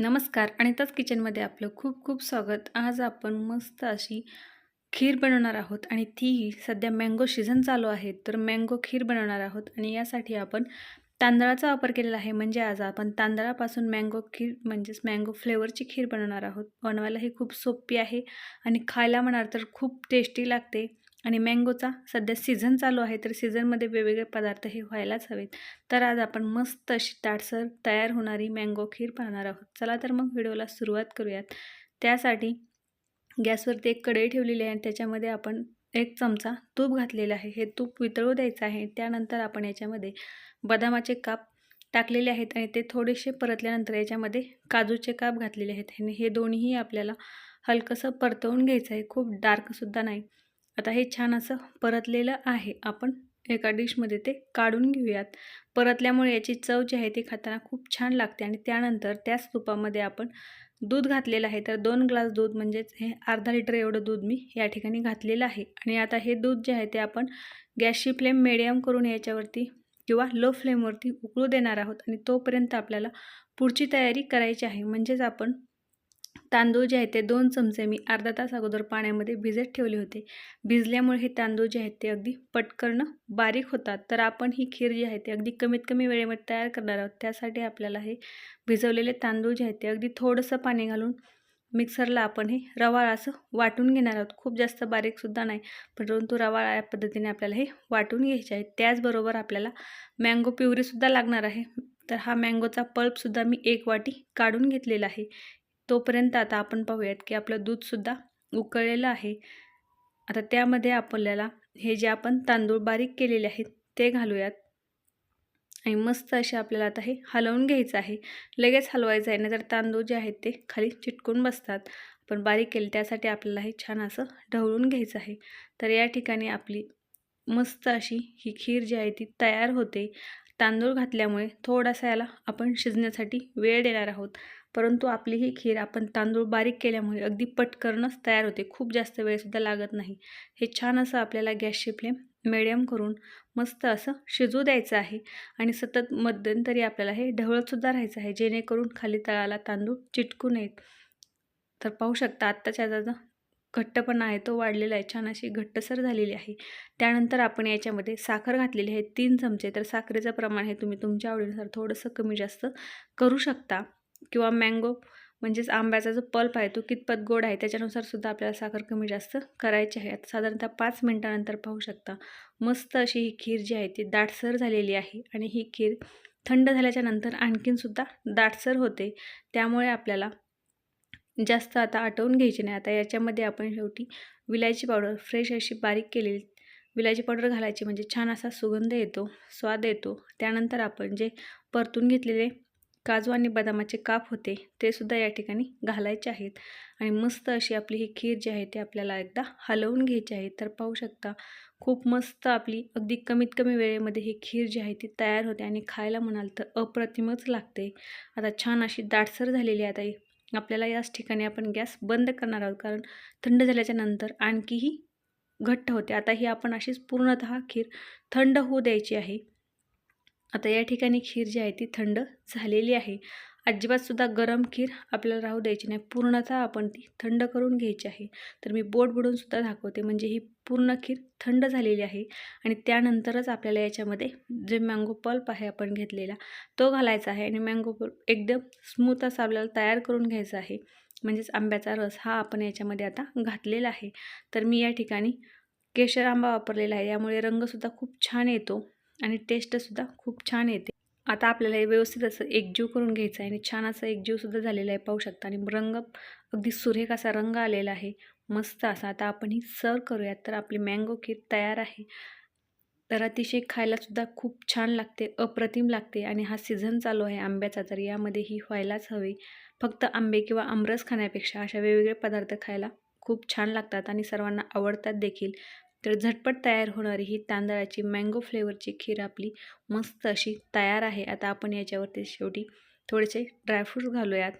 नमस्कार अनिताच किचनमध्ये आपलं खूप खूप स्वागत. आज आपण मस्त अशी खीर बनवणार आहोत आणि तीही सध्या मँगो सीझन चालू आहे तर मँगो खीर बनवणार आहोत आणि यासाठी आपण तांदळाचा वापर केलेला आहे. म्हणजे आज आपण तांदळापासून मँगो खीर म्हणजेच मँगो फ्लेवरची खीर बनवणार आहोत. बनवायला ही खूप सोपी आहे आणि खायला म्हणाल तर खूप टेस्टी लागते. आणि मँगोचा सध्या सीझन चालू आहे तर सीझनमध्ये वेगवेगळे पदार्थ हे व्हायलाच हवेत. तर आज आपण मस्त अशी ताटसर तयार होणारी मँगो खीर पाहणार आहोत. चला तर मग व्हिडिओला सुरुवात करूयात. त्यासाठी गॅसवरती एक कढई ठेवलेली आहे आणि त्याच्यामध्ये आपण एक चमचा तूप घातलेला आहे. हे तूप वितळू द्यायचं आहे. त्यानंतर आपण याच्यामध्ये बदामाचे काप टाकलेले आहेत आणि ते थोडेसे परतल्यानंतर याच्यामध्ये काजूचे काप घातलेले आहेत. आणि हे दोन्हीही आपल्याला हलकंसं परतवून घ्यायचं आहे. खूप डार्कसुद्धा नाही. आता हे छान असं परतलेलं आहे. आपण एका डिशमध्ये ते काढून घेऊयात. परतल्यामुळे याची चव जी आहे ती खाताना खूप छान लागते आणि त्यानंतर त्याच तुपामध्ये आपण दूध घातलेलं आहे. तर दोन ग्लास दूध म्हणजेच हे अर्धा लिटर एवढं दूध मी या ठिकाणी घातलेलं आहे. आणि आता हे दूध जे आहे ते आपण गॅसची फ्लेम मिडियम करून याच्यावरती किंवा लो फ्लेमवरती उकळू देणार आहोत आणि तोपर्यंत आपल्याला पुढची तयारी करायची आहे. म्हणजेच आपण तांदूळ जे आहेत ते दोन चमचे मी अर्धा तास अगोदर पाण्यामध्ये भिजत ठेवले होते. भिजल्यामुळे हे तांदूळ जे आहेत ते अगदी पटकन बारीक होतात. तर आपण ही खीर जी आहे ते अगदी कमीत कमी वेळेमध्ये तयार करणार आहोत. त्यासाठी आपल्याला हे भिजवलेले तांदूळ जे आहेत ते अगदी थोडंसं पाणी घालून मिक्सरला आपण हे रवाळ असं वाटून घेणार आहोत. खूप जास्त बारीकसुद्धा नाही परंतु रवाळ या पद्धतीने आपल्याला हे वाटून घ्यायचे आहे. त्याचबरोबर आपल्याला मँगो प्युरीसुद्धा लागणार आहे. तर हा मँगोचा पल्पसुद्धा मी एक वाटी काढून घेतलेला आहे. तोपर्यंत आता आपण पाहूयात की आपलं दूधसुद्धा उकळलेलं आहे. आता त्यामध्ये आपल्याला हे जे आपण तांदूळ बारीक केलेले आहेत ते घालूयात. आणि मस्त असे आपल्याला आता हे हलवून घ्यायचं आहे. लगेच हलवायचं आहे नाहीतर तांदूळ जे आहेत ते खाली चिटकून बसतात. आपण बारीक केले त्यासाठी आपल्याला हे छान असं ढवळून घ्यायचं आहे. तर या ठिकाणी आपली मस्त अशी ही खीर जी आहे ती तयार होते. तांदूळ घातल्यामुळे थोडासा याला आपण शिजण्यासाठी वेळ देणार आहोत. परंतु आपली ही खीर आपण तांदूळ बारीक केल्यामुळे अगदी पटकनच तयार होते. खूप जास्त वेळसुद्धा लागत नाही. हे छान असं आपल्याला गॅसची फ्लेम मिडियम करून मस्त असं शिजू द्यायचं आहे. आणि सतत मध्यंतरी आपल्याला हे ढवळतसुद्धा राहायचं आहे. जेणेकरून खाली तळाला तांदूळ चिटकू नयेत. तर पाहू शकता आत्ताच्या आता घट्टपणा आहे तो वाढलेला आहे छान अशी घट्टसर झालेली आहे. त्यानंतर आपण याच्यामध्ये साखर घातलेली आहे तीन चमचे. तर साखरेचं प्रमाण हे तुम्ही तुमच्या आवडीनुसार थोडंसं कमी जास्त करू शकता. किंवा मँगो म्हणजेच आंब्याचा जो पल्प आहे तो कितपत गोड आहे त्याच्यानुसार सुद्धा आपल्याला साखर कमी जास्त करायची आहे. आता साधारणतः पाच मिनटानंतर पाहू शकता. मस्त अशी ही खीर जी आहे ती दाटसर झालेली आहे. आणि ही खीर थंड झाल्याच्यानंतर आणखीनसुद्धा दाटसर होते. त्यामुळे आपल्याला जास्त आता आटवून घ्यायची नाही. आता याच्यामध्ये आपण शेवटी विलायची पावडर फ्रेश अशी बारीक केलेली विलायची पावडर घालायची म्हणजे छान असा सुगंध येतो स्वाद येतो. त्यानंतर आपण जे परतून घेतलेले काजू आणि बदामाचे काप होते ते सुद्धा या ठिकाणी घालायचे आहेत. आणि मस्त अशी आपली ही खीर जी आहे ती आपल्याला एकदा हलवून घ्यायची आहे. तर पाहू शकता खूप मस्त आपली अगदी कमीत कमी वेळेमध्ये ही खीर जी आहे ती तयार होते आणि खायला म्हणाल तर अप्रतिमच लागते. आता छान अशी दाटसर झालेली आहे आता आपल्याला याच ठिकाणी आपण गॅस बंद करणार आहोत. कारण थंड झाल्याच्यानंतर आणखीही घट्ट होते. आता ही आपण अशीच पूर्णतः खीर थंड होऊ द्यायची आहे. आता या ठिकाणी खीर जी आहे ती थंड झालेली आहे. अजिबातसुद्धा गरम खीर आपल्याला राहू द्यायची नाही. पूर्णतः आपण ती थंड करून घ्यायची आहे. तर मी बोट बुडूनसुद्धा दाखवते. म्हणजे ही पूर्ण खीर थंड झालेली आहे. आणि त्यानंतरच आपल्याला याच्यामध्ये जे मँगो पल्प आहे आपण घेतलेला तो घालायचा आहे. आणि मँगो पल्प एकदम स्मूथ असा आपल्याला तयार करून घ्यायचा आहे. म्हणजेच आंब्याचा रस हा आपण याच्यामध्ये आता घातलेला आहे. तर मी या ठिकाणी केशर आंबा वापरलेला आहे. यामुळे रंगसुद्धा खूप छान येतो. आणि टेस्टसुद्धा खूप छान येते. आता आपल्याला हे व्यवस्थित असं एकजीव करून घ्यायचं आहे आणि छान असं एकजीवसुद्धा झालेलं आहे पाहू शकता. आणि रंग अगदी सुरेख असा रंग आलेला आहे. मस्त असा. आता आपण ही सर्व करूयात. तर आपली मँगो केक तयार आहे. तर अतिशय खायलासुद्धा खूप छान लागते अप्रतिम लागते आणि हा सीझन चालू आहे आंब्याचा. तर यामध्ये ही व्हायलाच हवी. फक्त आंबे किंवा आमरस खाण्यापेक्षा अशा वेगवेगळे पदार्थ खायला खूप छान लागतात आणि सर्वांना आवडतात देखील. तर झटपट तयार होणारी ही तांदळाची मँगो फ्लेवरची खीर आपली मस्त अशी तयार आहे. आता आपण याच्यावरती शेवटी थोडेसे ड्रायफ्रूट्स घालूयात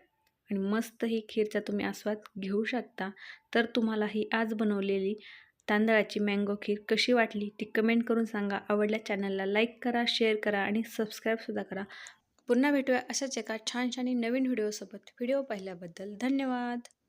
आणि मस्त ही खीरचा तुम्ही आस्वाद घेऊ शकता. तर तुम्हाला ही आज बनवलेली तांदळाची मँगो खीर कशी वाटली ती कमेंट करून सांगा. आवडल्या चॅनलला लाईक करा शेअर करा आणि सबस्क्राईबसुद्धा करा. पुन्हा भेटूया अशाच एका छान छान नवीन व्हिडिओसोबत व्हिडिओ पाहिल्याबद्दल धन्यवाद.